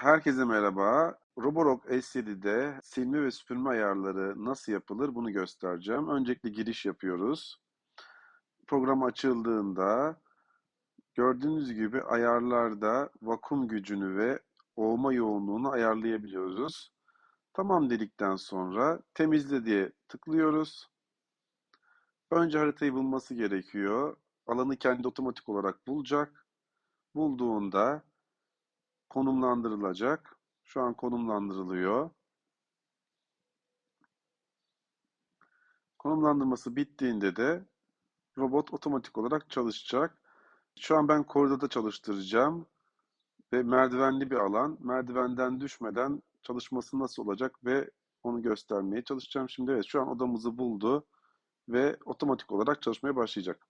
Herkese merhaba. Roborock S7'de silme ve süpürme ayarları nasıl yapılır bunu göstereceğim. Öncelikle giriş yapıyoruz. Program açıldığında gördüğünüz gibi ayarlarda vakum gücünü ve olma yoğunluğunu ayarlayabiliyoruz. Tamam dedikten sonra temizle diye tıklıyoruz. Önce haritayı bulması gerekiyor. Alanı kendi otomatik olarak bulacak. Bulduğunda konumlandırılacak. Şu an konumlandırılıyor. Konumlandırması bittiğinde de robot otomatik olarak çalışacak. Şu an ben koridorda çalıştıracağım ve merdivenli bir alan. Merdivenden düşmeden çalışması nasıl olacak ve onu göstermeye çalışacağım. Şimdi evet şu an odamızı buldu ve otomatik olarak çalışmaya başlayacak.